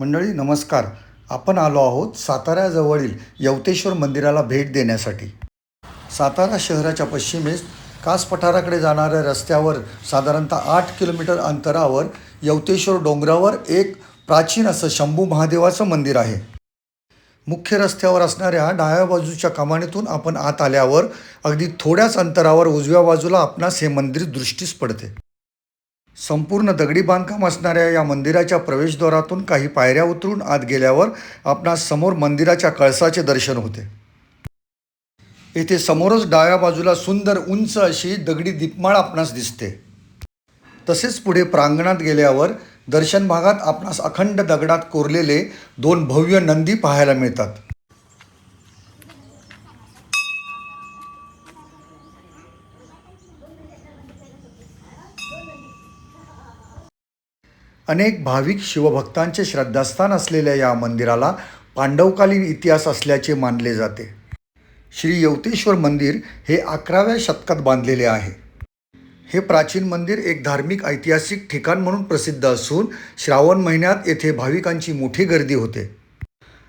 मंडळी नमस्कार. आपण आलो आहोत साताऱ्याजवळील यवतेश्वर मंदिराला भेट देण्यासाठी. सातारा शहराच्या पश्चिमेस कास पठाराकडे जाणाऱ्या रस्त्यावर साधारणतः आठ किलोमीटर अंतरावर यवतेश्वर डोंगरावर एक प्राचीन असं शंभू महादेवाचं मंदिर आहे. मुख्य रस्त्यावर असणाऱ्या डाव्या बाजूच्या कमानीतून आपण आत आल्यावर अगदी थोड्याच अंतरावर उजव्या बाजूला आपणास हे मंदिर दृष्टीस पडते. संपूर्ण दगडी बांधकाम असणाऱ्या या मंदिराच्या प्रवेशद्वारातून काही पायऱ्या उतरून आत गेल्यावर आपणास समोर मंदिराच्या कळसाचे दर्शन होते. येथे समोरच डाव्या बाजूला सुंदर उंच अशी दगडी दीपमाळ आपणास दिसते. तसेच पुढे प्रांगणात गेल्यावर दर्शन भागात आपणास अखंड दगडात कोरलेले दोन भव्य नंदी पाहायला मिळतात. अनेक भाविक शिवभक्तांचे श्रद्धास्थान असलेल्या या मंदिराला पांडवकालीन इतिहास असल्याचे मानले जाते. श्री यवतेश्वर मंदिर हे अकराव्या शतकात बांधलेले आहे. हे प्राचीन मंदिर एक धार्मिक ऐतिहासिक ठिकाण म्हणून प्रसिद्ध असून श्रावण महिन्यात येथे भाविकांची मोठी गर्दी होते.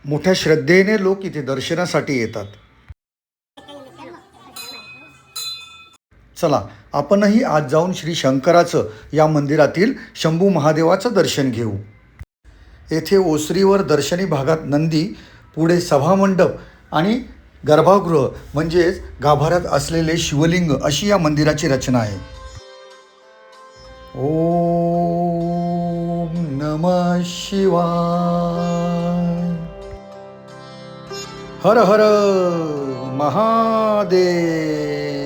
मोठ्या श्रद्धेने लोक इथे दर्शनासाठी येतात. चला आपणही आज जाऊन श्री शंकराचं या मंदिरातील शंभू महादेवाचं दर्शन घेऊ. येथे ओसरीवर दर्शनी भागात नंदी पुढे सभामंडप आणि गर्भागृह म्हणजेच गाभाऱ्यात असलेले शिवलिंग अशी या मंदिराची रचना आहे. ओम नम शिवाय. हर हर महादेव.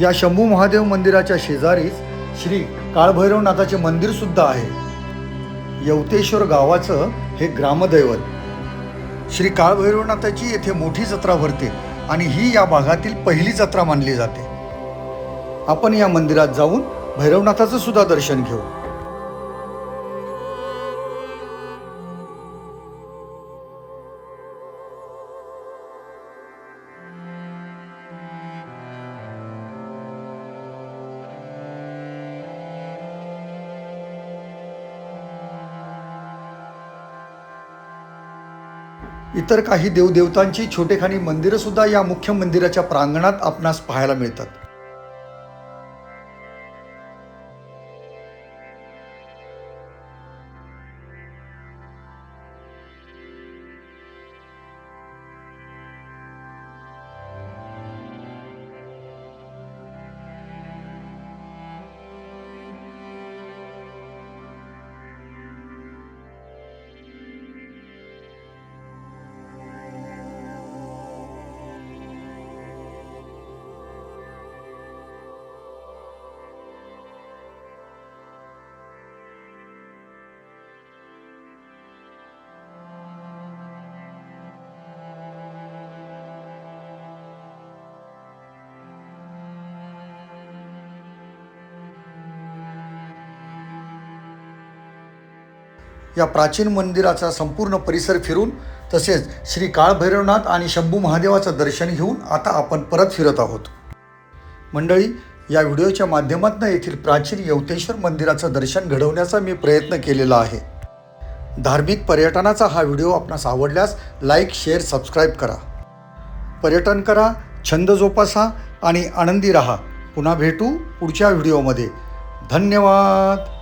या शंभू महादेव मंदिराच्या शेजारीच श्री काळभैरवनाथाचे मंदिर सुद्धा आहे. यवतेश्वर गावाचं हे ग्रामदैवत. श्री काळभैरवनाथाची येथे मोठी जत्रा भरते आणि ही या भागातील पहिली जत्रा मानली जाते. आपण या मंदिरात जाऊन भैरवनाथाचं सुद्धा दर्शन घेऊ. इतर काही देवदेवतांची छोटेखानी मंदिरंसुद्धा या मुख्य मंदिराच्या प्रांगणात आपणास पाहायला मिळतात. या प्राचीन मंदिराचा संपूर्ण परिसर फिरून तसेच श्री काळभैरवनाथ आणि शंभू महादेवाचं दर्शन घेऊन आता आपण परत फिरत आहोत. मंडळी या व्हिडिओच्या माध्यमातून येथील प्राचीन यवतेश्वर मंदिराचं दर्शन घडवण्याचा मी प्रयत्न केलेला आहे. धार्मिक पर्यटनाचा हा व्हिडिओ आपणास आवडल्यास लाईक शेअर सबस्क्राईब करा. पर्यटन करा छंद जोपासा आणि आनंदी रहा. पुन्हा भेटू पुढच्या व्हिडिओमध्ये. धन्यवाद!